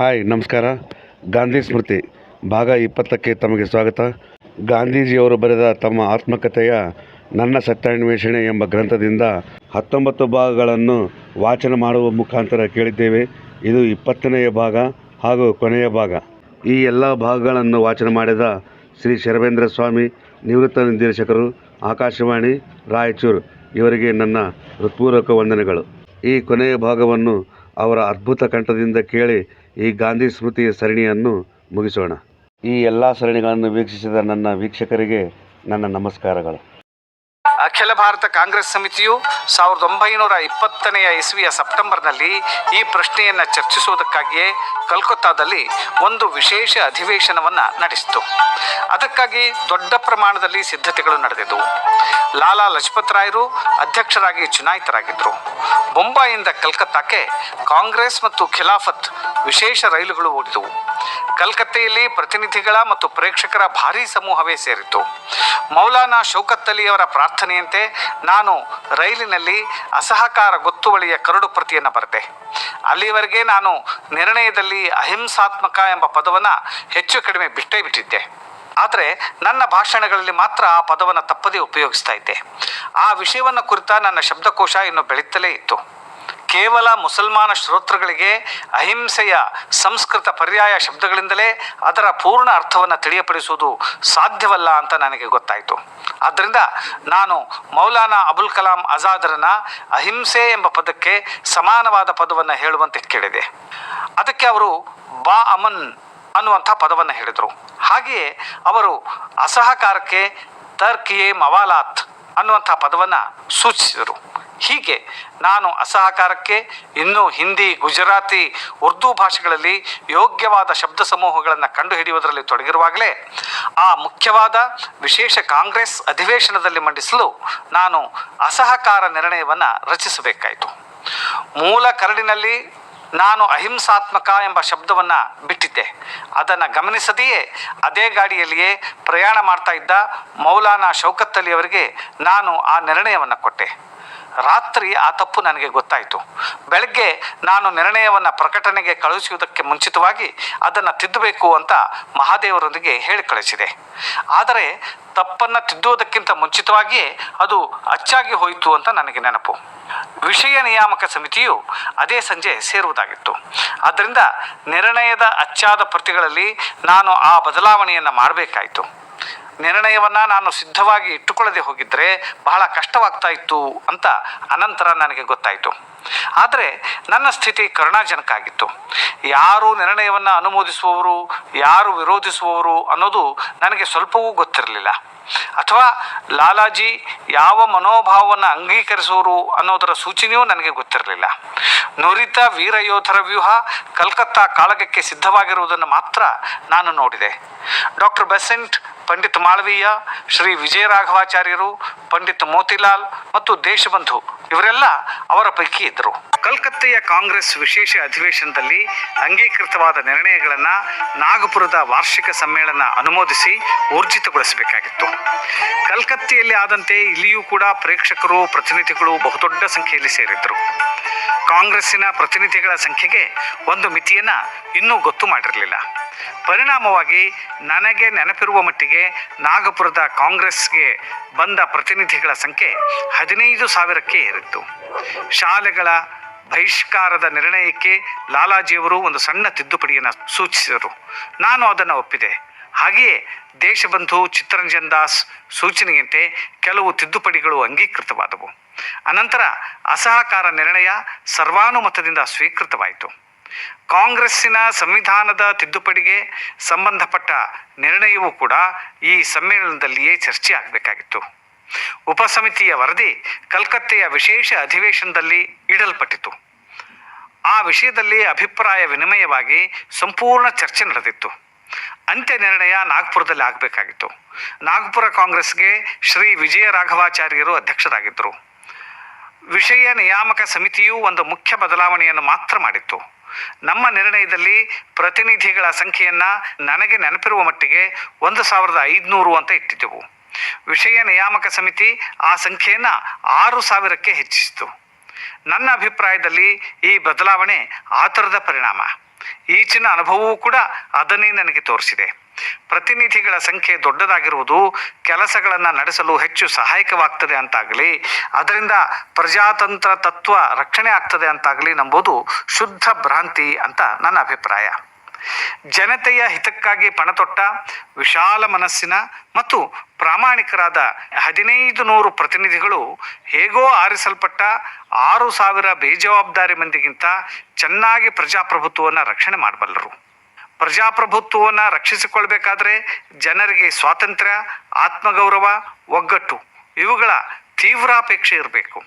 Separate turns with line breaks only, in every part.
Hi, ನಮಸ್ಕಾರ. ಗಾಂಧಿ ಸ್ಮೃತಿ, ಭಾಗ ಇಪ್ಪತ್ತಕ್ಕೆ ತಮಗೆ ಸ್ವಾಗತ. ಗಾಂಧೀಜಿಯವರು ಬರೆದ ತಮ್ಮ ಆತ್ಮಕಥೆಯ ನನ್ನ ಸತ್ಯಾನ್ವೇಷಣೆ ಎಂಬ ಗ್ರಂಥದಿಂದ ಹತ್ತೊಂಬತ್ತು ಭಾಗಗಳನ್ನು ವಾಚನ ಮಾಡುವ ಮುಖಾಂತರ ಕೇಳಿದ್ದೇವೆ. ಇದು ಇಪ್ಪತ್ತನೆಯ ಭಾಗ ಹಾಗೂ ಕೊನೆಯ ಭಾಗ. ಈ ಎಲ್ಲ ಭಾಗಗಳನ್ನು ವಾಚನ ಮಾಡಿದ ಶ್ರೀ ಶರವೇಂದ್ರ ಸ್ವಾಮಿ, ನಿವೃತ್ತ ನಿರ್ದೇಶಕರು ಆಕಾಶವಾಣಿ, ರಾಯಚೂರು. ಇವರಿಗೆ ನನ್ನ ಹೃತ್ಪೂರ್ವಕ ವಂದನೆಗಳು. ಈ ಕೊನೆಯ ಭಾಗವನ್ನು ಅವರ ಅದ್ಭುತ ಕಂಠದಿಂದ ಕೇಳಿ ಈ ಗಾಂಧಿ ಸ್ಮೃತಿ ಸರಣಿಯನ್ನು ಮುಗಿಸೋಣ. ಈ ಎಲ್ಲ ಸರಣಿಗಳನ್ನು ವೀಕ್ಷಿಸಿದ ನನ್ನ ವೀಕ್ಷಕರಿಗೆ ನನ್ನ ನಮಸ್ಕಾರಗಳು.
ಅಖಿಲ ಭಾರತ ಕಾಂಗ್ರೆಸ್ ಸಮಿತಿಯು ಸಾವಿರದ ಒಂಬೈನೂರ ಇಪ್ಪತ್ತನೆಯ ಇಸ್ವಿಯ ಸೆಪ್ಟೆಂಬರ್ನಲ್ಲಿ ಈ ಪ್ರಶ್ನೆಯನ್ನು ಚರ್ಚಿಸುವುದಕ್ಕಾಗಿಯೇ ಕಲ್ಕತ್ತಾದಲ್ಲಿ ಒಂದು ವಿಶೇಷ ಅಧಿವೇಶನವನ್ನು ನಡೆಸಿತು. ಅದಕ್ಕಾಗಿ ದೊಡ್ಡ ಪ್ರಮಾಣದಲ್ಲಿ ಸಿದ್ಧತೆಗಳು ನಡೆದಿದ್ದವು ಲಾಲಾ ಲಜಪತ್ ರಾಯರು ಅಧ್ಯಕ್ಷರಾಗಿ ಚುನಾಯಿತರಾಗಿದ್ದರು ಮುಂಬೈಯಿಂದ ಕಲ್ಕತ್ತಾಕ್ಕೆ ಕಾಂಗ್ರೆಸ್ ಮತ್ತು ಖಿಲಾಫತ್ ವಿಶೇಷ ರೈಲುಗಳು ಓಡಿದವು. ಕಲ್ಕತ್ತೆಯಲ್ಲಿ ಪ್ರತಿನಿಧಿಗಳ ಮತ್ತು ಪ್ರೇಕ್ಷಕರ ಭಾರೀ ಸಮೂಹವೇ ಸೇರಿತ್ತು. ಮೌಲಾನಾ ಶೌಕತ್ ಅಲಿಯವರ ಪ್ರಾರ್ಥನೆಯಂತೆ ನಾನು ರೈಲಿನಲ್ಲಿ ಅಸಹಕಾರ ಗೊತ್ತುವಳಿಯ ಕರಡು ಪ್ರತಿಯನ್ನು ಬರೆದೆ. ಅಲ್ಲಿವರೆಗೆ ನಾನು ನಿರ್ಣಯದಲ್ಲಿ ಅಹಿಂಸಾತ್ಮಕ ಎಂಬ ಪದವನ್ನು ಹೆಚ್ಚು ಕಡಿಮೆ ಬಿಟ್ಟೇ ಬಿಟ್ಟಿದ್ದೆ. ಆದರೆ ನನ್ನ ಭಾಷಣಗಳಲ್ಲಿ ಮಾತ್ರ ಆ ಪದವನ್ನು ತಪ್ಪದೇ ಉಪಯೋಗಿಸ್ತಾ ಇದ್ದೆ. ಆ ವಿಷಯವನ್ನು ಕುರಿತ ನನ್ನ ಶಬ್ದಕೋಶ ಇನ್ನು ಬೆಳೀತಲೇ ಇತ್ತು. ಕೇವಲ ಮುಸಲ್ಮಾನ ಶ್ರೋತೃಗಳಿಗೆ ಅಹಿಂಸೆಯ ಸಂಸ್ಕೃತ ಪರ್ಯಾಯ ಶಬ್ದಗಳಿಂದಲೇ ಅದರ ಪೂರ್ಣ ಅರ್ಥವನ್ನು ತಿಳಿಯಪಡಿಸುವುದು ಸಾಧ್ಯವಲ್ಲ ಅಂತ ನನಗೆ ಗೊತ್ತಾಯಿತು. ಆದ್ದರಿಂದ ನಾನು ಮೌಲಾನಾ ಅಬುಲ್ ಕಲಾಂ ಆಜಾದರನ್ನ ಅಹಿಂಸೆ ಎಂಬ ಪದಕ್ಕೆ ಸಮಾನವಾದ ಪದವನ್ನು ಹೇಳುವಂತೆ ಕೇಳಿದೆ. ಅದಕ್ಕೆ ಅವರು ಬಾ ಅಮನ್ ಅನ್ನುವಂಥ ಪದವನ್ನು ಹೇಳಿದರು. ಹಾಗೆಯೇ ಅವರು ಅಸಹಕಾರಕ್ಕೆ ತರ್ಕಿಯೇ ಮವಾಲಾತ್ ಅನ್ನುವಂಥ ಪದವನ್ನು ಸೂಚಿಸಿದರು. ಹೀಗೆ ನಾನು ಅಸಹಕಾರಕ್ಕೆ, ಇನ್ನೂ ಹಿಂದಿ, ಗುಜರಾತಿ, ಉರ್ದು ಭಾಷೆಗಳಲ್ಲಿ ಯೋಗ್ಯವಾದ ಶಬ್ದ ಸಮೂಹಗಳನ್ನು ಕಂಡುಹಿಡಿಯುವುದರಲ್ಲಿ ತೊಡಗಿರುವಾಗಲೇ ಆ ಮುಖ್ಯವಾದ ವಿಶೇಷ ಕಾಂಗ್ರೆಸ್ ಅಧಿವೇಶನದಲ್ಲಿ ಮಂಡಿಸಲು ನಾನು ಅಸಹಕಾರ ನಿರ್ಣಯವನ್ನು ರಚಿಸಬೇಕಾಯಿತು. ಮೂಲ ಕರಡಿನಲ್ಲಿ ನಾನು ಅಹಿಂಸಾತ್ಮಕ ಎಂಬ ಶಬ್ದವನ್ನು ಬಿಟ್ಟಿದ್ದೆ. ಅದನ್ನು ಗಮನಿಸದೆಯೇ ಅದೇ ಗಾಡಿಯಲ್ಲಿಯೇ ಪ್ರಯಾಣ ಮಾಡ್ತಾ ಇದ್ದ ಮೌಲಾನಾ ಶೌಕತ್ ಅವರಿಗೆ ನಾನು ಆ ನಿರ್ಣಯವನ್ನು ಕೊಟ್ಟೆ. ರಾತ್ರಿ ಆ ತಪ್ಪು ನನಗೆ ಗೊತ್ತಾಯಿತು. ಬೆಳಗ್ಗೆ ನಾನು ನಿರ್ಣಯವನ್ನು ಪ್ರಕಟಣೆಗೆ ಕಳುಹಿಸುವುದಕ್ಕೆ ಮುಂಚಿತವಾಗಿ ಅದನ್ನು ತಿದ್ದಬೇಕು ಅಂತ ಮಹಾದೇವರೊಂದಿಗೆ ಹೇಳಿ ಕಳಿಸಿದೆ. ಆದರೆ ತಪ್ಪನ್ನು ತಿದ್ದುವುದಕ್ಕಿಂತ ಮುಂಚಿತವಾಗಿಯೇ ಅದು ಅಚ್ಚಾಗಿ ಹೋಯಿತು ಅಂತ ನನಗೆ ನೆನಪು. ವಿಷಯ ನಿಯಾಮಕ ಸಮಿತಿಯು ಅದೇ ಸಂಜೆ ಸೇರುವುದಾಗಿತ್ತು. ಆದ್ದರಿಂದ ನಿರ್ಣಯದ ಅಚ್ಚಾದ ಪ್ರತಿಗಳಲ್ಲಿ ನಾನು ಆ ಬದಲಾವಣೆಯನ್ನು ಮಾಡಬೇಕಾಯಿತು. ನಿರ್ಣಯವನ್ನು ನಾನು ಸಿದ್ಧವಾಗಿ ಇಟ್ಟುಕೊಳ್ಳದೆ ಹೋಗಿದ್ದರೆ ಬಹಳ ಕಷ್ಟವಾಗ್ತಾ ಇತ್ತು ಅಂತ ಅನಂತರ ನನಗೆ ಗೊತ್ತಾಯಿತು. ಆದರೆ ನನ್ನ ಸ್ಥಿತಿ ಕರುಣಾಜನಕ ಆಗಿತ್ತು. ಯಾರು ನಿರ್ಣಯವನ್ನು ಅನುಮೋದಿಸುವವರು, ಯಾರು ವಿರೋಧಿಸುವವರು ಅನ್ನೋದು ನನಗೆ ಸ್ವಲ್ಪವೂ ಗೊತ್ತಿರಲಿಲ್ಲ. ಅಥವಾ ಲಾಲಾಜಿ ಯಾವ ಮನೋಭಾವವನ್ನು ಅಂಗೀಕರಿಸುವರು ಅನ್ನೋದರ ಸೂಚನೆಯೂ ನನಗೆ ಗೊತ್ತಿರಲಿಲ್ಲ. ನುರಿತ ವೀರಯೋಧರ ವ್ಯೂಹ ಕಲ್ಕತ್ತಾ ಕಾಳಗಕ್ಕೆ ಸಿದ್ಧವಾಗಿರುವುದನ್ನು ಮಾತ್ರ ನಾನು ನೋಡಿದೆ. ಡಾಕ್ಟರ್ ಬೆಸೆಂಟ್ ಪಂಡಿತ್ ಮಾಳವೀಯ, ಶ್ರೀ ವಿಜಯ ರಾಘವಾಚಾರ್ಯರು ಪಂಡಿತ್ ಮೋತಿಲಾಲ್ ಮತ್ತು ದೇಶಬಂಧು ಇವರೆಲ್ಲ ಅವರ ಪೈಕಿ ಇದ್ದರು. ಕಲ್ಕತ್ತೆಯ ಕಾಂಗ್ರೆಸ್ ವಿಶೇಷ ಅಧಿವೇಶನದಲ್ಲಿ ಅಂಗೀಕೃತವಾದ ನಿರ್ಣಯಗಳನ್ನು ನಾಗಪುರದ ವಾರ್ಷಿಕ ಸಮ್ಮೇಳನ ಅನುಮೋದಿಸಿ ಊರ್ಜಿತಗೊಳಿಸಬೇಕಾಗಿತ್ತು. ಕಲ್ಕತ್ತೆಯಲ್ಲಿ ಆದಂತೆ ಇಲ್ಲಿಯೂ ಕೂಡ ಪ್ರೇಕ್ಷಕರು, ಪ್ರತಿನಿಧಿಗಳು ಬಹುದೊಡ್ಡ ಸಂಖ್ಯೆಯಲ್ಲಿ ಸೇರಿದ್ದರು. ಕಾಂಗ್ರೆಸ್ಸಿನ ಪ್ರತಿನಿಧಿಗಳ ಸಂಖ್ಯೆಗೆ ಒಂದು ಮಿತಿಯನ್ನು ಇನ್ನೂ ಗೊತ್ತು ಮಾಡಿರಲಿಲ್ಲ. ಪರಿಣಾಮವಾಗಿ ನನಗೆ ನೆನಪಿರುವ ಮಟ್ಟಿಗೆ ನಾಗಪುರದ ಕಾಂಗ್ರೆಸ್ಗೆ ಬಂದ ಪ್ರತಿನಿಧಿಗಳ ಸಂಖ್ಯೆ ಹದಿನೈದು ಸಾವಿರಕ್ಕೆ ಏರಿತ್ತು. ಶಾಲೆಗಳ ಬಹಿಷ್ಕಾರದ ನಿರ್ಣಯಕ್ಕೆ ಲಾಲಾಜಿಯವರು ಒಂದು ಸಣ್ಣ ತಿದ್ದುಪಡಿಯನ್ನು ಸೂಚಿಸಿದರು. ನಾನು ಅದನ್ನು ಒಪ್ಪಿದೆ. ಹಾಗೆಯೇ ದೇಶಬಂಧು ಚಿತ್ರರಂಜನ್ ದಾಸ್ ಸೂಚನೆಯಂತೆ ಕೆಲವು ತಿದ್ದುಪಡಿಗಳು ಅಂಗೀಕೃತವಾದವು. ಅನಂತರ ಅಸಹಕಾರ ನಿರ್ಣಯ ಸರ್ವಾನುಮತದಿಂದ ಸ್ವೀಕೃತವಾಯಿತು. ಕಾಂಗ್ರೆಸ್ಸಿನ ಸಂವಿಧಾನದ ತಿದ್ದುಪಡಿಗೆ ಸಂಬಂಧಪಟ್ಟ ನಿರ್ಣಯವೂ ಕೂಡ ಈ ಸಮ್ಮೇಳನದಲ್ಲಿಯೇ ಚರ್ಚೆ ಆಗಬೇಕಾಗಿತ್ತು. ಉಪಸಮಿತಿಯ ವರದಿ ಕಲ್ಕತ್ತೆಯ ವಿಶೇಷ ಅಧಿವೇಶನದಲ್ಲಿ ಇಡಲ್ಪಟ್ಟಿತು ಆ ವಿಷಯದಲ್ಲಿ ಅಭಿಪ್ರಾಯ ವಿನಿಮಯವಾಗಿ ಸಂಪೂರ್ಣ ಚರ್ಚೆ ನಡೆದಿತ್ತು. ಅಂತ್ಯ ನಿರ್ಣಯ ನಾಗ್ಪುರದಲ್ಲಿ ಆಗಬೇಕಾಗಿತ್ತು. ನಾಗ್ಪುರ ಕಾಂಗ್ರೆಸ್ಗೆ ಶ್ರೀ ವಿಜಯ ರಾಘವಾಚಾರ್ಯರು ಅಧ್ಯಕ್ಷರಾಗಿದ್ದರು. ವಿಷಯ ನಿಯಾಮಕ ಸಮಿತಿಯು ಒಂದು ಮುಖ್ಯ ಬದಲಾವಣೆಯನ್ನು ಮಾತ್ರ ಮಾಡಿತ್ತು. ನಮ್ಮ ನಿರ್ಣಯದಲ್ಲಿ ಪ್ರತಿನಿಧಿಗಳ ಸಂಖ್ಯೆಯನ್ನು ನನಗೆ ನೆನಪಿರುವ ಮಟ್ಟಿಗೆ ಒಂದು ಸಾವಿರದ ಐದುನೂರು ಅಂತ ಇಟ್ಟಿದ್ದೆವು. ವಿಷಯ ನಿಯಾಮಕ ಸಮಿತಿ ಆ ಸಂಖ್ಯೆಯನ್ನು ಆರು ಸಾವಿರಕ್ಕೆ ಹೆಚ್ಚಿಸಿತು. ನನ್ನ ಅಭಿಪ್ರಾಯದಲ್ಲಿ ಈ ಬದಲಾವಣೆ ಆತರದ ಪರಿಣಾಮ. ಈಚಿನ ಅನುಭವವೂ ಕೂಡ ಅದನ್ನೇ ನನಗೆ ತೋರಿಸಿದೆ. ಪ್ರತಿನಿಧಿಗಳ ಸಂಖ್ಯೆ ದೊಡ್ಡದಾಗಿರುವುದು ಕೆಲಸಗಳನ್ನು ನಡೆಸಲು ಹೆಚ್ಚು ಸಹಾಯಕವಾಗ್ತದೆ ಅಂತಾಗಲಿ. ಅದರಿಂದ ಪ್ರಜಾತಂತ್ರ ತತ್ವ ರಕ್ಷಣೆ ಆಗ್ತದೆ ಅಂತಾಗಲಿ ನಂಬುದು ಶುದ್ಧ ಭ್ರಾಂತಿ ಅಂತ ನನ್ನ ಅಭಿಪ್ರಾಯ. ಜನತೆಯ ಹಿತಕ್ಕಾಗಿ ಪಣತೊಟ್ಟ, ವಿಶಾಲ ಮನಸ್ಸಿನ ಮತ್ತು ಪ್ರಾಮಾಣಿಕರಾದ ಹದಿನೈದು ನೂರು ಪ್ರತಿನಿಧಿಗಳು ಹೇಗೋ ಆರಿಸಲ್ಪಟ್ಟ ಆರು ಸಾವಿರ ಬೇಜವಾಬ್ದಾರಿ ಮಂದಿಗಿಂತ ಚೆನ್ನಾಗಿ ಪ್ರಜಾಪ್ರಭುತ್ವವನ್ನು ರಕ್ಷಣೆ ಮಾಡಬಲ್ಲರು. ಪ್ರಜಾಪ್ರಭುತ್ವವನ್ನು ರಕ್ಷಿಸಿಕೊಳ್ಬೇಕಾದ್ರೆ ಜನರಿಗೆ ಸ್ವಾತಂತ್ರ್ಯ, ಆತ್ಮಗೌರವ, ಒಗ್ಗಟ್ಟು ಇವುಗಳ ತೀವ್ರಾಪೇಕ್ಷೆ ಇರಬೇಕು.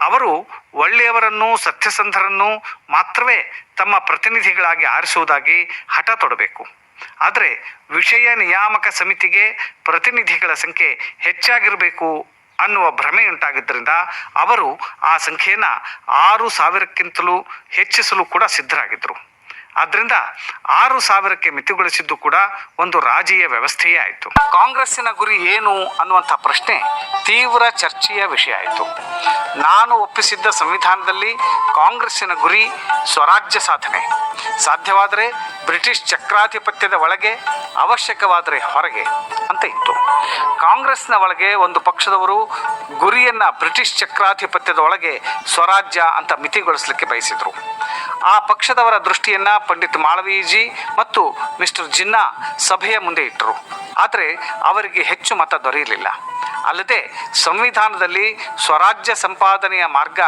ಅವರು ಒಳ್ಳೆಯವರನ್ನು ಸತ್ಯಸಂಧರನ್ನು ಮಾತ್ರವೇ ತಮ್ಮ ಪ್ರತಿನಿಧಿಗಳಾಗಿ ಆರಿಸುವುದಾಗಿ ಹಠ ತೊಡಬೇಕು. ಆದರೆ ವಿಷಯ ನಿಯಾಮಕ ಸಮಿತಿಗೆ ಪ್ರತಿನಿಧಿಗಳ ಸಂಖ್ಯೆ ಹೆಚ್ಚಾಗಿರಬೇಕು ಅನ್ನುವ ಭ್ರಮೆ ಉಂಟಾಗಿದ್ದರಿಂದ ಅವರು ಆ ಸಂಖ್ಯೆಯನ್ನು ಆರು ಸಾವಿರಕ್ಕಿಂತಲೂ ಹೆಚ್ಚಿಸಲು ಕೂಡ ಸಿದ್ಧರಾಗಿದ್ದರು ಆದ್ದರಿಂದ ಆರು ಸಾವಿರಕ್ಕೆ ಮಿತಿಗೊಳಿಸಿದ್ದು ಕೂಡ ಒಂದು ರಾಜೀಯ ವ್ಯವಸ್ಥೆಯೇ ಆಯಿತು. ಕಾಂಗ್ರೆಸ್ಸಿನ ಗುರಿ ಏನು ಅನ್ನುವಂಥ ಪ್ರಶ್ನೆ ತೀವ್ರ ಚರ್ಚೆಯ ವಿಷಯ ಆಯಿತು. ನಾನು ಒಪ್ಪಿಸಿದ್ದ ಸಂವಿಧಾನದಲ್ಲಿ ಕಾಂಗ್ರೆಸ್ಸಿನ ಗುರಿ ಸ್ವರಾಜ್ಯ ಸಾಧನೆ. ಸಾಧ್ಯವಾದರೆ ಬ್ರಿಟಿಷ್ ಚಕ್ರಾಧಿಪತ್ಯದ ಒಳಗೆ, ಅವಶ್ಯಕವಾದರೆ ಹೊರಗೆ ಅಂತ ಇತ್ತು. ಕಾಂಗ್ರೆಸ್ನ ಒಳಗೆ ಒಂದು ಪಕ್ಷದವರು ಗುರಿಯನ್ನು ಬ್ರಿಟಿಷ್ ಚಕ್ರಾಧಿಪತ್ಯದ ಒಳಗೆ ಸ್ವರಾಜ್ಯ ಅಂತ ಮಿತಿಗೊಳಿಸಲಿಕ್ಕೆ ಬಯಸಿದರು. ಆ ಪಕ್ಷದವರ ದೃಷ್ಟಿಯನ್ನ ಪಂಡಿತ್ ಮಾಳವೀಜಿ ಮತ್ತು ಮಿಸ್ಟರ್ ಜಿನ್ನಾ ಸಭೆಯ ಮುಂದೆ ಇಟ್ಟರು. ಆದರೆ ಅವರಿಗೆ ಹೆಚ್ಚು ಮತ ದೊರೆಯಲಿಲ್ಲ. ಅಲ್ಲದೆ ಸಂವಿಧಾನದಲ್ಲಿ ಸ್ವರಾಜ್ಯ ಸಂಪಾದನೆಯ ಮಾರ್ಗ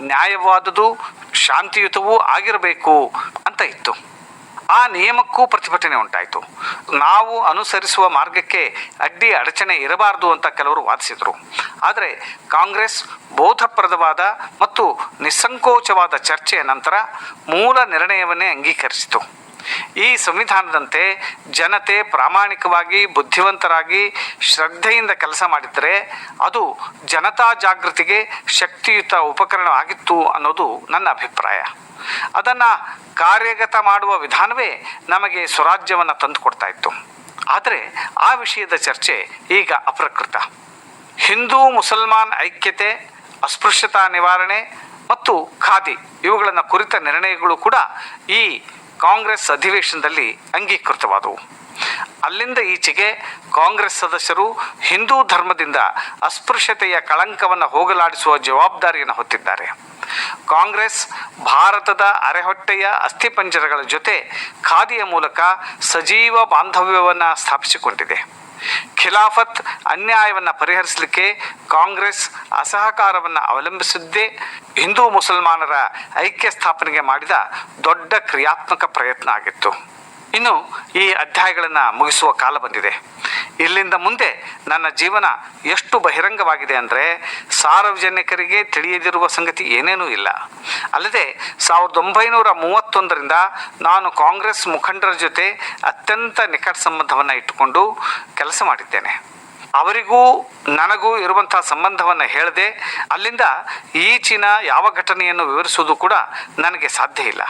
ನ್ಯಾಯವಾದುದು, ಶಾಂತಿಯುತವೂ ಆಗಿರಬೇಕು ಅಂತ ಇತ್ತು. ಆ ನಿಯಮಕ್ಕೂ ಪ್ರತಿಭಟನೆ ಉಂಟಾಯಿತು. ನಾವು ಅನುಸರಿಸುವ ಮಾರ್ಗಕ್ಕೆ ಅಡ್ಡಿ ಅಡಚಣೆ ಇರಬಾರದು ಅಂತ ಕೆಲವರು ವಾದಿಸಿದರು. ಆದರೆ ಕಾಂಗ್ರೆಸ್ ಬೋಧಪ್ರದವಾದ ಮತ್ತು ನಿಸ್ಸಂಕೋಚವಾದ ಚರ್ಚೆಯ ನಂತರ ಮೂಲ ನಿರ್ಣಯವನ್ನೇ ಅಂಗೀಕರಿಸಿತು. ಈ ಸಂವಿಧಾನದಂತೆ ಜನತೆ ಪ್ರಾಮಾಣಿಕವಾಗಿ, ಬುದ್ಧಿವಂತರಾಗಿ, ಶ್ರದ್ಧೆಯಿಂದ ಕೆಲಸ ಮಾಡಿದರೆ ಅದು ಜನತಾ ಜಾಗೃತಿಗೆ ಶಕ್ತಿಯುತ ಉಪಕರಣವಾಗಿತ್ತು ಅನ್ನೋದು ನನ್ನ ಅಭಿಪ್ರಾಯ. ಅದನ್ನು ಕಾರ್ಯಗತ ಮಾಡುವ ವಿಧಾನವೇ ನಮಗೆ ಸ್ವರಾಜ್ಯವನ್ನು ತಂದುಕೊಡ್ತಾ ಇತ್ತು. ಆದರೆ ಆ ವಿಷಯದ ಚರ್ಚೆ ಈಗ ಅಪ್ರಕೃತ. ಹಿಂದೂ ಮುಸಲ್ಮಾನ್ ಐಕ್ಯತೆ, ಅಸ್ಪೃಶ್ಯತಾ ನಿವಾರಣೆ ಮತ್ತು ಖಾದಿ ಇವುಗಳನ್ನು ಕುರಿತ ನಿರ್ಣಯಗಳು ಕೂಡ ಈ ಕಾಂಗ್ರೆಸ್ ಅಧಿವೇಶನದಲ್ಲಿ ಅಂಗೀಕೃತವಾದವು. ಅಲ್ಲಿಂದ ಈಚೆಗೆ ಕಾಂಗ್ರೆಸ್ ಸದಸ್ಯರು ಹಿಂದೂ ಧರ್ಮದಿಂದ ಅಸ್ಪೃಶ್ಯತೆಯ ಕಳಂಕವನ್ನು ಹೋಗಲಾಡಿಸುವ ಜವಾಬ್ದಾರಿಯನ್ನು ಹೊತ್ತಿದ್ದಾರೆ. ಕಾಂಗ್ರೆಸ್ ಭಾರತದ ಅರೆಹೊಟ್ಟೆಯ ಅಸ್ಥಿಪಂಜರಗಳ ಜೊತೆ ಖಾದಿಯ ಮೂಲಕ ಸಜೀವ ಬಾಂಧವ್ಯವನ್ನು ಸ್ಥಾಪಿಸಿಕೊಂಡಿದೆ. ಖಿಲಾಫತ್ ಅನ್ಯಾಯವನ್ನು ಪರಿಹರಿಸಲಿಕ್ಕೆ ಕಾಂಗ್ರೆಸ್ ಅಸಹಕಾರವನ್ನು ಅವಲಂಬಿಸಿದ್ದೇ ಹಿಂದೂ ಮುಸಲ್ಮಾನರ ಐಕ್ಯ ಸ್ಥಾಪನೆಗೆ ಮಾಡಿದ ದೊಡ್ಡ ಕ್ರಿಯಾತ್ಮಕ ಪ್ರಯತ್ನ ಆಗಿತ್ತು. ಇನ್ನು ಈ ಅಧ್ಯಾಯಗಳನ್ನು ಮುಗಿಸುವ ಕಾಲ ಬಂದಿದೆ. ಇಲ್ಲಿಂದ ಮುಂದೆ ನನ್ನ ಜೀವನ ಎಷ್ಟು ಬಹಿರಂಗವಾಗಿದೆ ಅಂದರೆ ಸಾರ್ವಜನಿಕರಿಗೆ ತಿಳಿಯದಿರುವ ಸಂಗತಿ ಏನೇನೂ ಇಲ್ಲ. ಅಲ್ಲದೆ ಸಾವಿರದ ಒಂಬೈನೂರ ಮೂವತ್ತೊಂದರಿಂದ ನಾನು ಕಾಂಗ್ರೆಸ್ ಮುಖಂಡರ ಜೊತೆ ಅತ್ಯಂತ ನಿಕಟ ಸಂಬಂಧವನ್ನು ಇಟ್ಟುಕೊಂಡು ಕೆಲಸ ಮಾಡಿದ್ದೇನೆ. ಅವರಿಗೂ ನನಗೂ ಇರುವಂಥ ಸಂಬಂಧವನ್ನು ಹೇಳದೆ ಅಲ್ಲಿಂದ ಈಚಿನ ಯಾವ ಘಟನೆಯನ್ನು ವಿವರಿಸುವುದು ಕೂಡ ನನಗೆ ಸಾಧ್ಯ ಇಲ್ಲ.